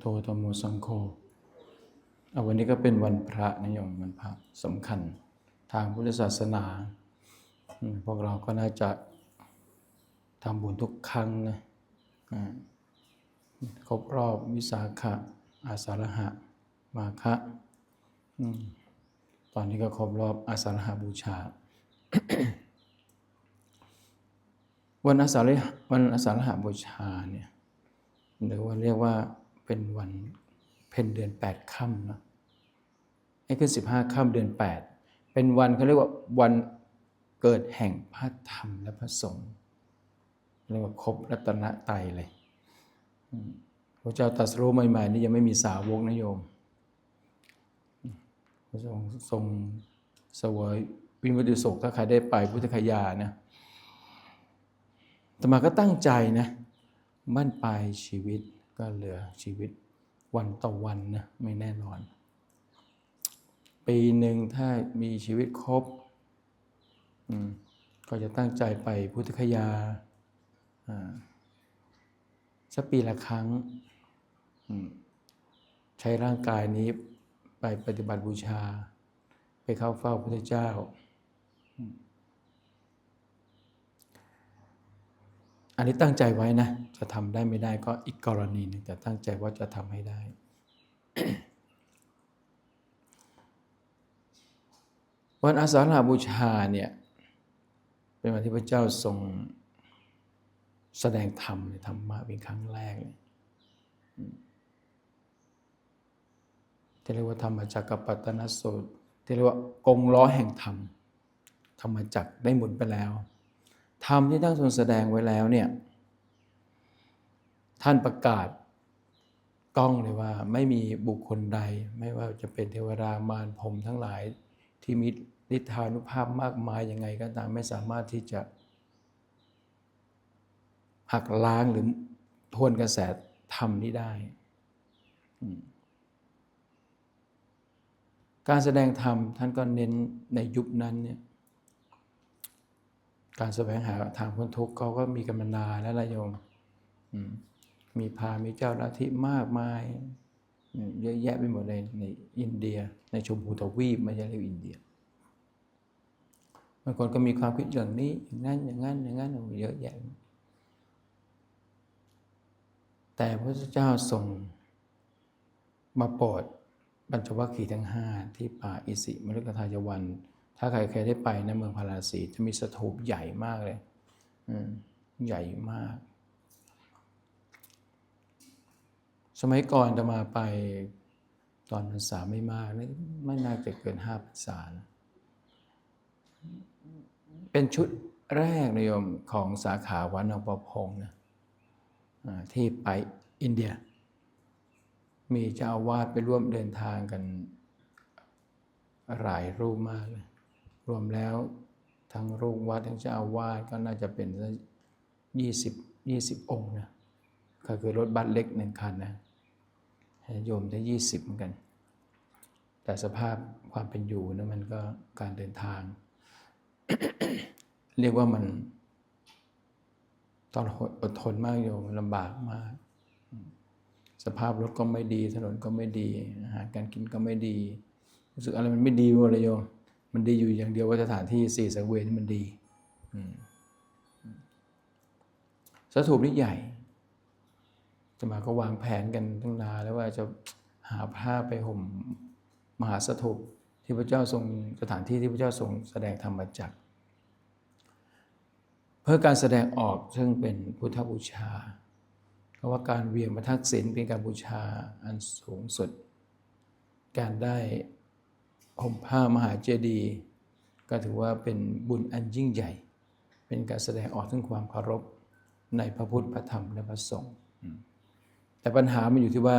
โธธรรมโมสังโฆเอาวันนี้ก็เป็นวันพระนะโยมวันพระสำคัญทางพุทธศาสนา พวกเราก็น่าจะทำบุญทุกครั้งนะครบรอบวิสาขะอาสาฬหะมาฆะตอนนี้ก็ครบรอบอาสาฬหบูชา วันอาสาฬหวันอาสาฬหบูชาเนี่ยหรือว่าเรียกว่า เป็นวันเพ็ญเดือนแปดค่ำเนะไอ้ขึ้นสิบห้าค่ำเดือนแปดเป็นวันเขาเรียกว่าวันเกิดแห่งพระธรรมและพระสงฆ์เรียกว่าครบรัตนตรเลยพระเจ้าตรัสรู้ใหม่ๆนี่ยังไม่มีสาวกนะโยม พระองค์ทรงสวยวิมุติสุขถ้าใครได้ไปพุทธคยานะตมาก็ตั้งใจนะบั้นปลายชีวิต ก็เหลือชีวิตวันต่อวันนะไม่แน่นอน ปีหนึ่งถ้ามีชีวิตครบก็จะตั้งใจไปพุทธคยาสักปีละครั้ง ใช้ร่างกายนี้ไปปฏิบัติบูชา ไปเข้าเฝ้าพระพุทธเจ้า อันนี้ตั้งใจไว้นะ จะทำได้ไม่ได้ก็อีกกรณีหนึงแต่ตั้งใจว่าจะทำให้ได้ วันอาสาฬหบูชาเนี่ย เป็นวันที่พระเจ้าทรงแสดงธรรมในธรรมะเป็นครั้งแรกเลยที่เรียกว่าธรรมจักรปัตตนสูตรที่เรียกว่ากงล้อแห่งธรรม ธรรมจักรได้หมุนไปแล้ว ธรรมที่ท่านทรงแสดงไว้แล้วเนี่ยท่านประกาศกล้องเลยว่าไม่มีบุคคลใด ไม่ว่าจะเป็นเทวดามารพรมทั้งหลายที่มีฤทธานุภาพมากมายยังไงก็ตามไม่สามารถที่จะ หักล้างหรือทวนกระแสธรรมนี้ได้ การแสดงธรรมท่านก็เน้นในยุคนั้นเนี่ย การแสวงหาทางพ้นทุกข์เขาก็มีกันมานานแล้วละโยมมีพามีเจ้าลัทธิมากมายเยอะแยะไปหมดเลยในอินเดีย ในชมพูทวีปไม่ใช่เรียกอินเดียบางคนก็มีความคิดอย่างนี้อย่างนั้นอย่างนั้นอย่างนั้นโอ้โหเยอะแยะ แต่พระเจ้าทรงมาโปรดบัญชวัคคีทั้งห้าที่ป่าอิสิมฤคทายวัน ถ้าใครเคยได้ไปนะเมืองพาราสีจะมีสถูปใหญ่มากเลยอืมใหญ่มาก สมัยก่อนจะมาไปตอนพรรษาไม่มากนี่ไม่น่าจะเกินห้าพรรษานะเป็นชุดแรกนิยมของสาขาวัดนองประพงนะที่ไปอินเดีย มีเจ้าอาวาสไปร่วมเดินทางกันหลายรูปมากเลย รวมแล้วทั้งรูปวัดทั้งเจ้าอาวาสก็น่าจะเป็นสักยี่สิบยี่สิบองค์นะก็คือรถบัสเล็กหนึ่งคันนะโยมได้ยี่สิบเหมือนกัน แต่สภาพความเป็นอยู่นะมันก็การเดินทาง เรียกว่ามันตอนอดทนมากโยมลำบากมาก สภาพรถก็ไม่ดี ถนนก็ไม่ดี อาหารการกินก็ไม่ดี รู้สึกอะไรมันไม่ดีหมดเลยโยม มันดีอยู่อย่างเดียวว่าสถานที่สี่สังเวยนี่มันดีสถูปนี่ใหญ่จะมาก็วางแผนกันตั้งนานแล้วว่าจะหาผ้าไปห่มมหาสถูปที่พระเจ้าทรงสถานที่ที่พระเจ้าทรงแสดงธรรมจักร เพื่อการแสดงออกซึ่งเป็นพุทธบูชาเพราะว่าการเวียงมาทักษิณเป็นการบูชาอันสูงสุด การได้ ห่มผ้ามหาเจดีย์ก็ถือว่าเป็นบุญอันยิ่งใหญ่ เป็นการแสดงออกถึงความเคารพในพระพุทธพระธรรมและพระสงฆ์อืมแต่ปัญหามันอยู่ที่ว่า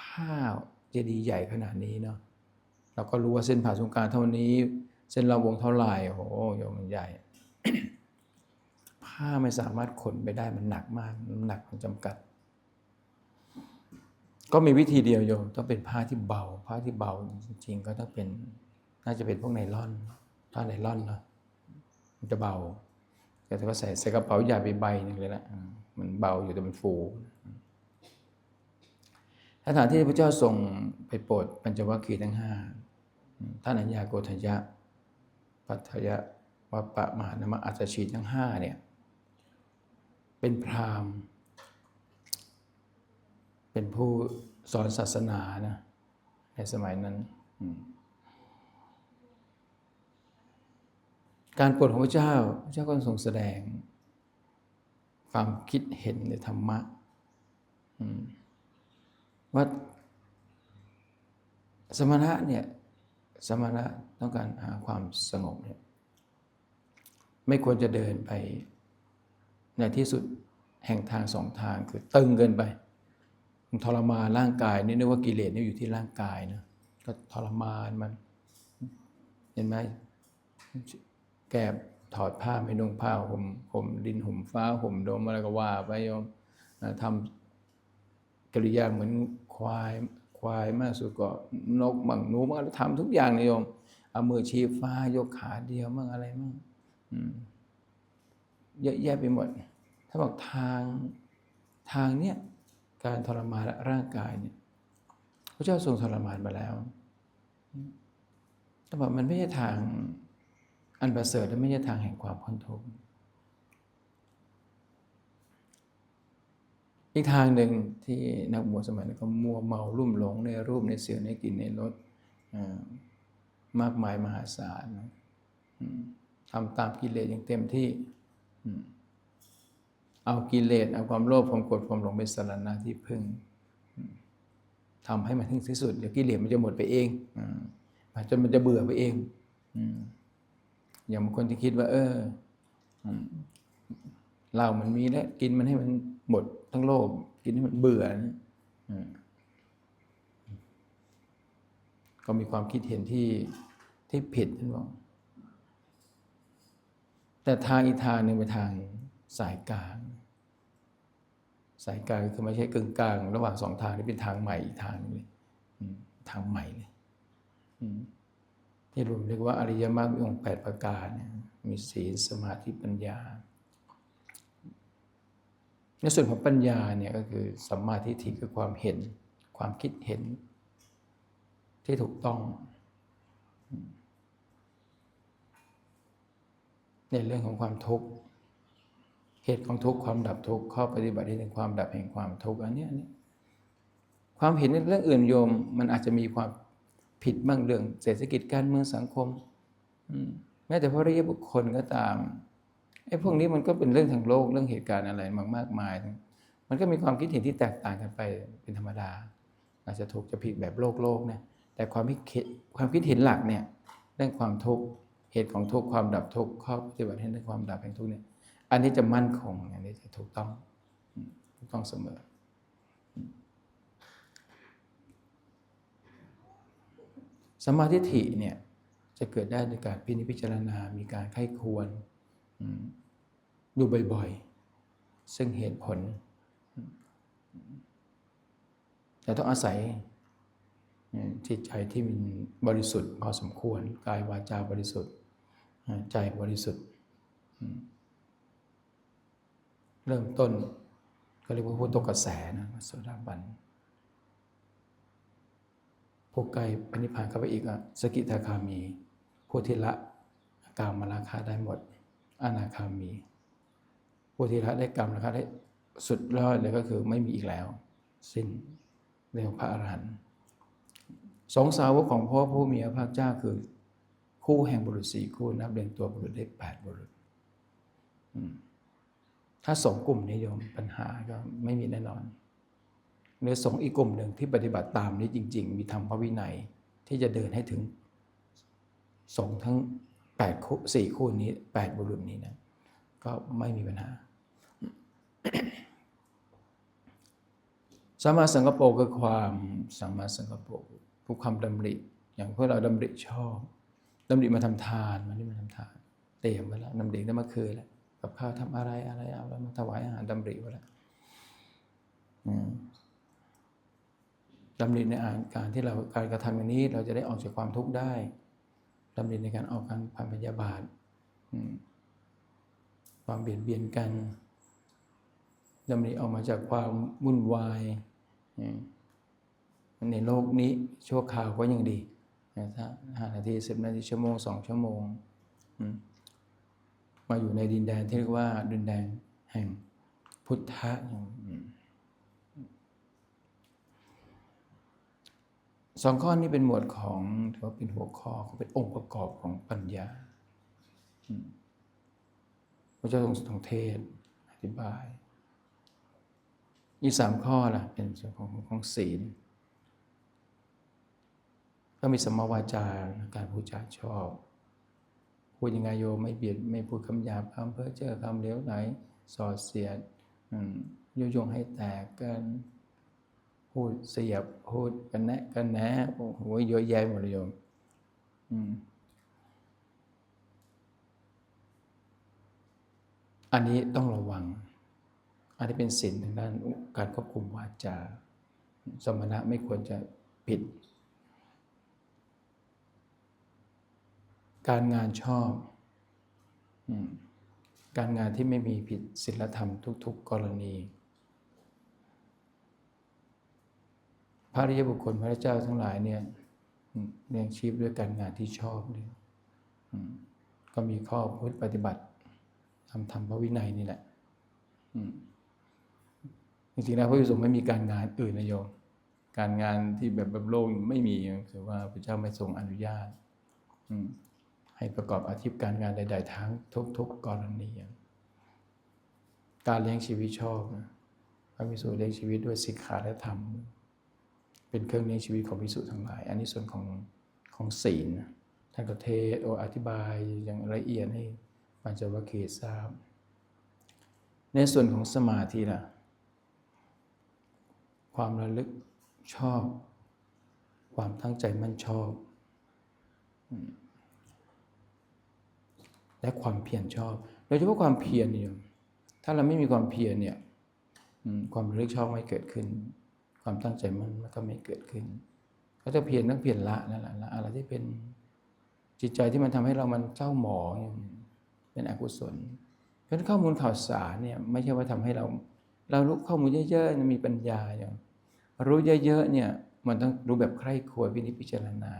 ผ้าเจดีย์ใหญ่ขนาดนี้เนาะเราก็รู้ว่าเส้นผ่าศูนย์กลางเท่านี้ เส้นรอบวงเท่าไหร่โอ้โหโยมมันใหญ่ ผ้าไม่สามารถขนไปได้มันหนักมากน้ำหนักมันจำกัด ก็มีวิธีเดียวโยมต้องเป็นผ้าที่เบาผ้าที่เบาจริงๆก็ต้องเป็น น่าจะเป็นพวกไนล่อนผ้าไนล่อนเนาะมันจะเบา แต่ถ้าใส่ใส่กระเป๋าใหญ่ไปใบหนึ่งเลยนะมันเบาอยู่แต่มันฟูถ้สถานที่พระเจ้าส่งไปโปรดปัญจวัคคีย์ทั้งห้าท่านอัญญาโกฏยะ ปัทยะวัปปะมหานามะอัตชีทั้งห้าเนี่ยเป็นพราหมณ์ เป็นผู้สอนศาสนานะในสมัยนั้น การปรดของพระเจ้าพระเจ้าก็ทรงแสดง ความคิดเห็นในธรรมะว่าสมณะเนี่ยสมณะต้องการหาความสงบเนี่ยไม่ควรจะเดินไปในที่สุดแห่งทางสองทางคือตึงเกินไป มันทรมานร่างกายนี่นึกว่ากิเลสนี่อยู่ที่ร่างกายนะก็ทรมานมัน เห็นไหมแกบถอดผ้าไม่นุ่งผ้าห่มห่มดินห่มฟ้าห่มโดมอะไรก็ว่าไปโยมทำกิริยาเหมือนควายควายมากสุดก็นกมั่งหนูมั่งทำทุกอย่างเลยโยมเอามือชี้ฟ้ายกขาเดียวมั่งอะไรมั่งเยอะแยะไปหมด ถ้าบอกทางทางเนี้ย การทรมานร่างกายเนี่ยพระเจ้าทรงทรมานมาแล้วแต่บอกมันไม่ใช่ทางอันประเสริฐและไม่ใช่ทางแห่งความพ้นทุกข์อีกทางหนึ่งที่นักบวชสมัยนั้นก็มัวเมาลุ่มหลงในรูปในเสียงในกลิ่นในรสมากมายมหาศาลทำตามกิเลสอย่างเต็มที่อื เอากิเลสเอาความโลภความโกรธความหลงเป็นสารณะที่พึ่งทำให้มันถึงที่สุดเดี๋ยวกิเลสมันจะหมดไปเองอืมมันจนมันจะเบื่อไปเองอย่างบางคนที่คิดว่า เออเหล้ามันมีแล้วกินมันให้มันหมดทั้งโลกกินให้มันเบื่อนะก็มีความคิดเห็นที่ที่ผิดท่านบอกแต่ทางอีกทางหนึ่งเป็นทาง สายกลาง สายกลางคือไม่ใช่กึ่งกลาง ระหว่างสองทางนี่เป็นทางใหม่อีกทางนึงเลยทางใหม่เลยที่รวมเรียกว่าอริยมรรคมีองค์แปดประการเนี่ยมีศีลสมาธิปัญญาในส่วนของปัญญาเนี่ยก็คือสัมมาทิฏฐิคือความเห็น ความคิดเห็น ที่ถูกต้องในเรื่องของความทุกข์ เหตุของทุกข์ความดับทุกข์ข้อปฏิบัติที่ถึงความดับแห่งความทุกข์อันนี้อันนี้ความเห็นในเรื่องอื่นโยมมันอาจจะมีความผิดบ้างเรื่อง เศรษฐกิจการเมืองสังคมอมแม้แต่พระริยบุคคลก็ตามไอ้พวกนี้มันก็เป็นเรื่องทางโลกเรื่องเหตุการณ์อะไรมากมากมาย มันก็มีความคิดเห็นที่แตกต่างกันไปเป็นธรรมดา อาจจะถูกจะผิดแบบโลกโลกเนะแต่ความคิดความคิดเห็นหลักเนี่ยเรื่องความทุกข์เหตุของทุกข์ความดับทุกข์ข้อปฏิบัติให้ถึงความดับแห่งทุกข์เนี่ย อันนี้จะมั่นคง อันนี้จะถูกต้องถูกต้องเสมอ สมาธิฐิเนี่ยจะเกิดได้ด้วยการพินิจพิจารณา มีการไข้ควรดูบ่อยๆ ซึ่งเหตุผล แต่ต้องอาศัยจิตใจที่มันบริสุทธิ์พอสมควร กายวาจาบริสุทธิ์ ใจบริสุทธิ์ เริ่มต้นก็เรียกว่าผู้ตกกระแสนะโสดาบันผู้ไกลปณิพพานเข้าไปอีกอะสกิทาคามีผู้ที่ละกามมาราคาได้หมด อนาคามี ผู้ที่ละได้กรรมราคาได้สุดยอดเลยก็คือไม่มีอีกแล้ว สิ้นเรียกพระอรหันต์สองสาวกของพ่อผู้มีพระภาคเจ้าคือ คู่แห่งบุรุษสี่คู่นับเรียงตัวบุรุษได้แปดบุรุษ อืม ถ้าสองกลุ่มนี้โยมปัญหาก็ไม่มีแน่นอนหรือสงอีกกลุ่มหนึ่งที่ปฏิบัติตามนี้จริง ๆ มีธรรมพระวินัยที่จะเดินให้ถึงสงทั้งแปดคู่สี่คู่นี้แปดบุรุษนี้นะก็ไม่มีปัญหาสัมมาสังกปรคือความสัมมาสังกปรผู้ความดำริ อย่างพวกเราดำริชอบดำริมาทำทานมานี่มาทำทาน เตรียมไว้แล้วดำริได้มื่อคืนแล้ว กับข้าวทำอะไรอะไรเอาแล้วมาถวายอาหารดำริไว้แล้วดำริในอาการที่เราการกระทำอย่างนี้ เราจะได้ออกจากความทุกข์ได้ดำริในการออกการผ่านพยาบาทความเบียดเบียนกันดำริออกมาจากความวุ่นวายในโลกนี้ชั่วคราวก็ยังดีนะถ้าห้านาทีสิบนาทีชั่วโมงสองชั่วโมง อืม มาอยู่ในดินแดนที่เรียกว่าดินแดนแห่งพุทธะสองข้อนี้เป็นหมวดของถือว่าเป็นหัวข้อเป็นองค์ประกอบของปัญญาพระเจ้าทรงทรงเทศอธิบายอีกสามข้อล่ะเป็นส่วนของของศีล ก็มีสมมาวาจาการพูดจาชอบ พูดยังไงโยมไม่เบียดไม่พูดคำหยาบคำเพ้อเจ้อคำเลวไหลส่อเสียดยุยงให้แตกกันพูดเสียบพูดกันแนะกันแหนะโอ้โหเยอะแยะหมดเลยโยอืมอันนี้ต้องระวัง อันนี้เป็นศีลทางด้านการควบคุมวาจา สมณะไม่ควรจะผิด การงานชอบอการงานที่ไม่มีผิดศีลธรรมทุก ๆ กรณี พระริยบุคคลพระเจ้าทั้งหลายเนี่ยเลี้ยงชีพด้วยการงานที่ชอบเนี่ยก็มีข้อพุทธปฏิบัติทำธรรมพระวินัยนี่แหละจริงๆแล้วพระวิสุไม่มีการงานอื่นนะโยมการงานที่แบบแบบโลกไม่มีคือว่าพระเจ้าไม่ทรงอนุญาต ให้ประกอบอาชีพการงานใด ๆ ทั้งทุก ๆ กรณีการเลี้ยงชีวิตชอบนะพระวิสุเลี้ยงชีวิตด้วยสิกขาและธรรม เป็นเครื่องเลี้ยงชีวิตของพิสุทั้งหลาย อันนี้ส่วนของของศีลท่านก็เทศโออธิบายอย่างละเอียดให้ปัญจวัคคีย์ทราบ ในส่วนของสมาธิล่ะ ความระลึกชอบ ความตั้งใจมั่นชอบ และความเพียรชอบ โดยเฉพาะความเพียรเนี่ยถ้าเราไม่มีความเพียรเนี่ยความระลึกชอบไม่เกิดขึ้น ความตั้งใจมันมันก็ไม่เกิดขึ้นเขาจะเพียรต้องเพียรละนั่นแหละละอะไรที่เป็นจิตใจที่มันทำให้เรามันเจ้าหมองเป็นอกุศล เพราะข้อมูลข่าวสารเนี่ยไม่ใช่ว่าทำให้เรา เรารู้ข้อมูลเยอะๆมีปัญญาอย่างรู้เยอะๆเนี่ยมันต้องรู้แบบใคร่ครวญวินิจพิจารณา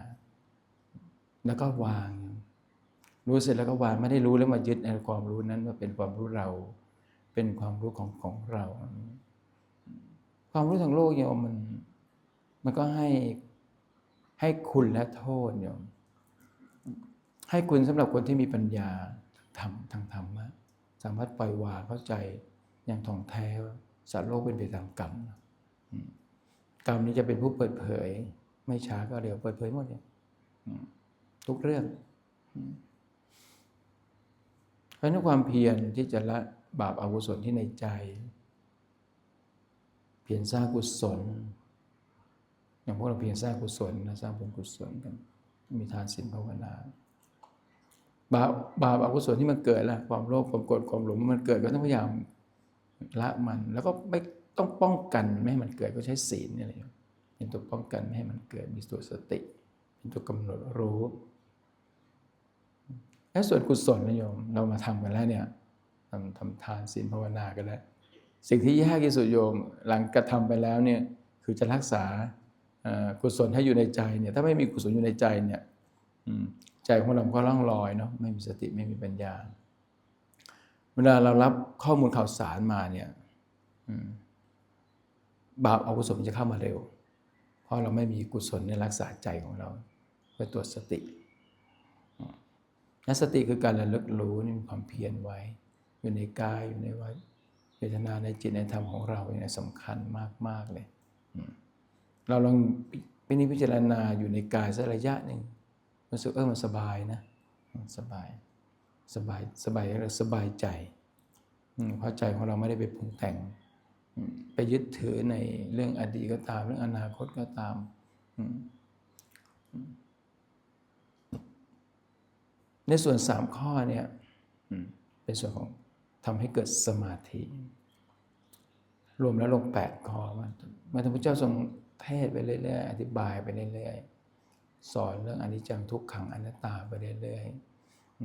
แล้วก็วาง รู้เสร็จแล้วก็วางไม่ได้รู้แล้วมายึดในความรู้นั้นว่าเป็นความรู้เรา เป็นความรู้ของของเรา ความรู้ทางโลกเนี่ยมมันมันก็ให้ให้คุณและโทษเนี่ยให้คุณสำหรับคนที่มีปัญญาธรรมทางธรรมะสามารถปล่อยวางเข้าใจอย่างท่องแท้ว่าสัตว์โลกเป็นไปตามกรรมกรรมนี้จะเป็นผู้เปิดเผย ไม่ช้าก็เร็วเปิดเผยหมดเลยทุกเรื่อง เพราะนั้นความเพียรที่จะละบาปอากุศลที่ในใจ เพียรสร้างกุศล อย่างพวกเราเพียรสร้างกุศลนะสร้างบุญกุศลกัน มีทานศีลภาวนาบาปบาปอกุศลที่มันเกิดละความโลภความโกรธความหลงมันเกิดก็ต้องพยายามละมัน แล้วก็ไม่ต้องป้องกันไม่ให้มันเกิดก็ใช้ศีลนี่แหละเป็นตัวป้องกันไม่ให้มันเกิดมีตัวสติ เป็นตัวกำหนดรู้ และส่วนกุศลนะโยมเรามาทำกันแล้วเนี่ยทำทำทานศีลภาวนากันแล้ว สิ่งที่ยากที่สุดโยมหลังกระทำไปแล้วเนี่ยคือจะรักษากุศลให้อยู่ในใจเนี่ยถ้าไม่มีกุศลอยู่ในใจเนี่ยใจของเราก็ล่องลอยเนาะไม่มีสติไม่มีปัญญา เวลาเรารับข้อมูลข่าวสารมาเนี่ยบาปอกุศลมันจะเข้ามาเร็ว เพราะเราไม่มีกุศลในรักษาใจของเราเพื่อตัวจสติ และสติคือการระลึกรู้นี่มีความเพียรไว้ อยู่ในกายอยู่ในวัเวทนาในจิตในธรรมของเราเนี่ยสำคัญมากๆเลย เราลองพินิจพิจารณาอยู่ในกายสักระยะหนึ่งรู้สึกเออมันสบายนะสบายสบายสบายแล้วสบายใจเพราะใจของเราไม่ได้ไปปรุงแต่ง ไปยึดถือในเรื่องอดีตก็ตาม เรื่องอนาคตก็ตาม ในส่วนสามข้อเนี่ยเป็นส่วนของทำให้เกิดสมาธิ รวมแล้วลงแปดข้อมันมาทพระเจ้าทรงเทศไปเรื่อยๆ อธิบายไปเรื่อยๆ สอนเรื่องอนิจจังทุกขังอนัตตาไปเรื่อย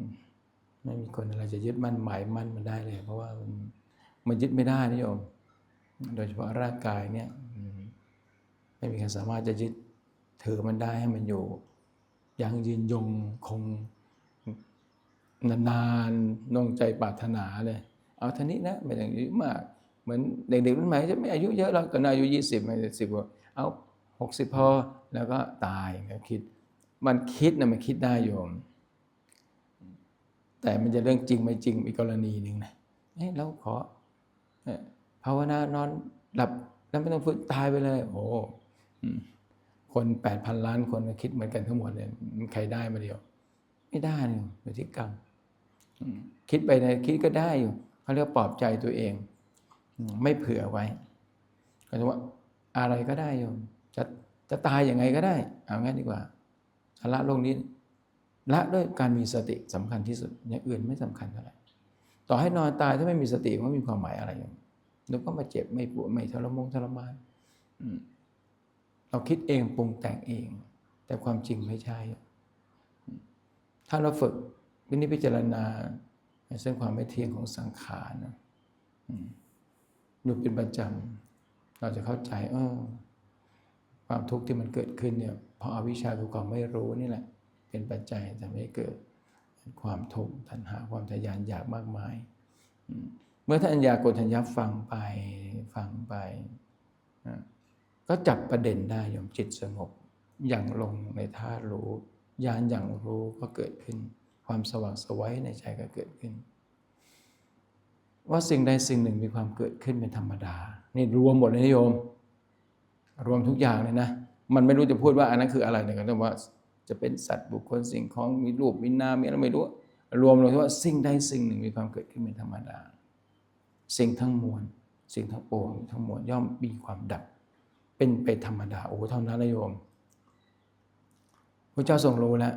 ๆไม่มีคนอะไรจะยึดมั่นหมายมั่นมันได้เลย เพราะว่ามันมันยึดไม่ได้นิยม โดยเฉพาะร่างกายเนี่ยไปไม่มีใครสามารถจะยึดถือมันได้ให้มันอยู่ยังยืนยงคง นานๆนงใจปรารถนาเลย เอาเท่านี้นะไม่ต้องอายุมาก เหมือนเด็กๆรุ่นใหม่จะไม่อายุเยอะแล้วก็อายุยี่สิบไม่สิบกว่าเอาหกสิบพอแล้วก็ตายก็คิด มันคิดนะมันคิดได้โยม แต่มันจะเรื่องจริงไม่จริงอีกกรณีหนึ่งนะเอ้ยเราขอภาวนานอนหลับแล้วไม่ต้องฝึกตายไปเลย โอ้คนแปดพันล้านคนคิดเหมือนกันทั้งหมดเลยใครได้มาเดียว ไม่ได้เลยอยู่ที่กรรม คิดไปในคิดก็ได้อยู่เขาเรียกปลอบใจตัวเอง ไม่เผื่อไว้ก็จะว่าอะไรก็ได้โยมจะจะตายยังไงก็ได้ เอางั้นดีกว่าละโลกนี้ละด้วยการมีสติสำคัญที่สุดอย่างอื่นไม่สำคัญเท่าไหร่ต่อให้นอนตายถ้าไม่มีสติมันไม่มีความหมายอะไรอย่างนึกก็มาเจ็บไม่ปวดไม่ทรมงทรมานเราคิดเองปรุงแต่งเอง แต่ความจริงไม่ใช่ ถ้าเราฝึก วินิจพิจารณาเส้นความไม่เที่ยงของสังขารนะอยู่เป็นประจำเราจะเข้าใจเออความทุกข์ที่มันเกิดขึ้นเนี่ยเพราะอาวิชชาคือความไม่รู้นี่แหละ เป็นปัจจัยทำให้เกิดความทุกข์ตัณหาความทะยานอยากมากมาย เมื่อท่านอัญญาโกณทัญญาฟังไปฟังไปนะก็จับประเด็นได้ยมจิตสงบอย่างลงในท่ารู้ญาณอย่างรู้ก็เกิดขึ้น ความสว่างสวัยในใจก็เกิดขึ้น ว่าสิ่งใดสิ่งหนึ่งมีความเกิดขึ้นเป็นธรรมดา นี่รวมหมดเลยนะโยม รวมทุกอย่างเลยนะ มันไม่รู้จะพูดว่าอันนั้นคืออะไรเนี่ยก็ต้องว่าจะเป็นสัตว์บุคคลสิ่งของมีรูปมีนามมีอะไรไม่รู้ รวมลงที่ว่าสิ่งใดสิ่งหนึ่งมีความเกิดขึ้นเป็นธรรมดา สิ่งทั้งมวลสิ่งทั้งปวงทั้งมวลย่อมมีความดับ เป็นไปธรรมดาโอ้เท่านั้นนะโยมพระเจ้าทรงรู้แล้ว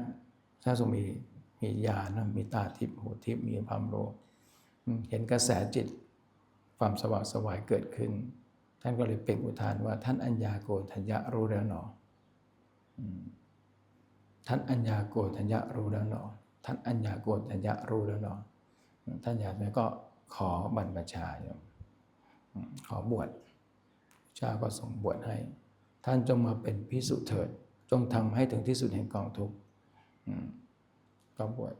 พระเจ้าทรงมี มีญาณมีตาทิพย์หูทิพย์มีความรู้เห็นกระแสจิตความสว่างสวายเกิดขึ้น ท่านก็เลยเป่งอุทานว่า ท่านอัญญาโกณทัญญะรู้แล้วหนอท่านอัญญาโกณทัญญะรู้แล้วหนอท่านอัญญาโกณทัญญะรู้แล้วหนอท่านอยากนั้นก็ขอบรรพชาโยมอืมขอบวชเจ้าก็ส่งบวชให้ ท่านจงมาเป็นพิสุเถิด จงทำให้ถึงที่สุดแห่งกองทุกข์ ก็บวช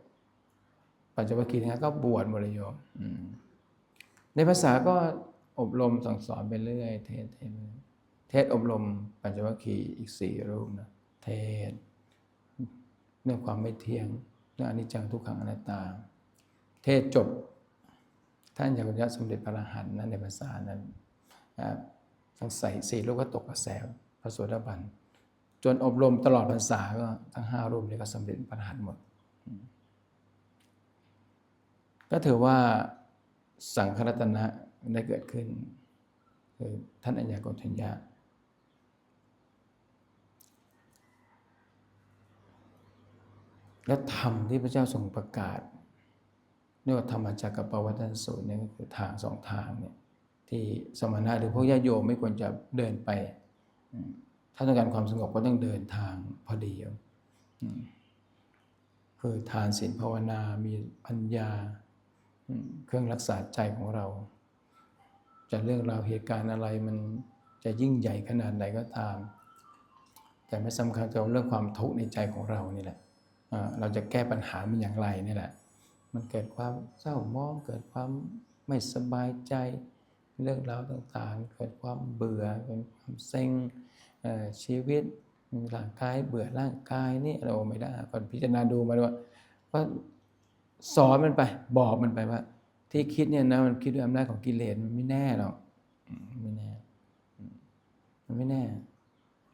ปัญจวัคคียังนั้นก็บวชหมดเลยโยมในภาษาก็อบรมสั่งสอนไปเรื่อย เทศเทศเทศอบรมปัญจวัคคีย์อีกสี่รูปนะเทศเรื่องความไม่เที่ยงเรื่องอนิจจังทุกขังอนัตตา เทศจบ ท่านอย่างยะสมเด็จพระอรหันต์นั้นในภาษานั้นทั้งใส่สี่รูปก็ตกกระแสพระโสดาบัน จนอบรมตลอดพรรษาก็ทั้งห้ารูปนี้ก็สำเร็จพระอรหันต์หมด ก็ถือว่าสังครัตนะได้เกิดขึ้นคือท่านอัญญาโกณทัญญาและธรรมที่พระเจ้าทรงประกาศเรียกว่าธรรมจักรปวัตนสูตรนี่ก็คือทางสองทางเนี่ยที่สมณะหรือพวกญาติโยมไม่ควรจะเดินไป ถ้าต้องการความสงบก็ต้องเดินทางพอดีอ คือทานศีลภาวนามีปัญญา เครื่องรักษาใจของเรา จะเรื่องราวเหตุการณ์อะไรมันจะยิ่งใหญ่ขนาดไหนก็ตาม แต่ไม่สำคัญกับเรื่องความทุกข์ในใจของเรานี่แหละเราจะแก้ปัญหามันอย่างไรนี่แหละ มันเกิดความเศร้าหมองเกิดความไม่สบายใจเรื่องราวต่างๆ เกิดความเบื่อเกิดความเซ็งชีวิต ร่างกายเบื่อร่างกายนี่เราไม่ได้ก่อนพิจารณาดูมาว่าว่าสอนมันไป บอกมันไปว่า ที่คิดเนี่ยนะมันคิดด้วยอำนาจของกิเลสมันไม่แน่หรอกไม่แน่ มันไม่แน่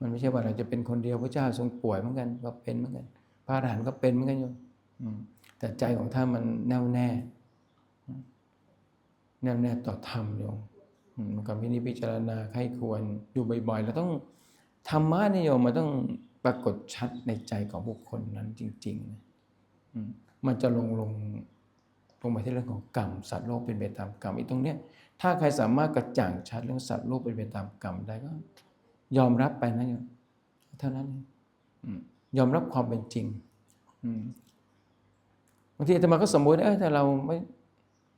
มันไม่ใช่ว่าเราจะเป็นคนเดียวพระเจ้าทรงป่วยเหมือนกันก็เป็นเหมือนกัน พระอรหันต์ก็เป็นเหมือนกันโยมอืมแต่ใจของท่านมันแน่วแน่ แน่วแน่ต่อธรรมโยมอืมมันก็วินิจพิจารณาใครควรอยู่บ่อยๆเราต้อง ธรรมะนี่โยมมันต้องปรากฏชัดในใจของบุคคลนั้นจริงๆมันจะลงลงลงไปที่เรื่องของกรรมสัตว์โลกเป็นไปตามกรรมอีกตรงเนี้ยถ้าใครสามารถกระจ่างชัดเรื่องสัตว์โลกเป็นไปตามกรรมได้ก็ ยอมรับไปนะโยมเท่านั้นยอมรับความเป็นจริงบางทีอาตมาก็สมมติเออถ้าเราไม่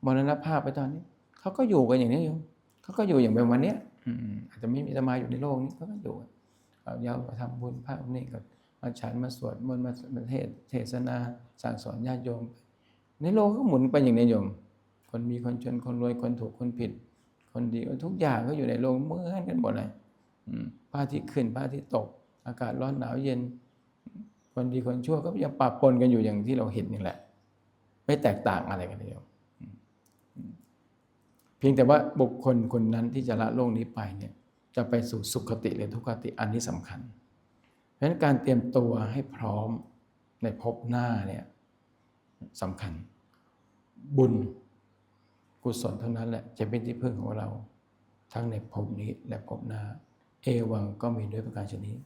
มรณภาพไปตอนนี้เขาก็อยู่กันอย่างนี้โยมเขาก็อยู่อย่างแบบวันเนี้ยอืมอาจจะไม่มีอาตมาอยู่ในโลกนี้เขาก็อยู่ เอาเย้ามาทำบุญภาพนี่ก็มาฉันมาสวดมนต์มาเทศเทศนาสั่งสอนญาติโยม ในโลกก็หมุนไปอย่างนี้โยม คนมีคนจนคนรวยคนถูกคนผิด คนดีทุกอย่างก็อยู่ในโลกเหมือนกันหมดเลยพระอาทิตย์ขึ้นพระอาทิตย์ตก อากาศร้อนหนาวเย็น คนดีคนชั่วก็ยังปะปนกันอยู่อย่างที่เราเห็นนี่แหละ ไม่แตกต่างอะไรกันเลยโยมเพียงแต่ว่าบุคคลคนนั้นที่จะละโลกนี้ไปเนี่ย จะไปสู่สุขติหรือทุกขติอันนี้สำคัญ เพราะฉะนั้นการเตรียมตัวให้พร้อมในภพหน้าเนี่ยสำคัญ บุญกุศลเท่านั้นแหละจะเป็นที่พึ่งของเรา ทั้งในภพนี้และภพหน้า เอวังก็มีด้วยประการชนิด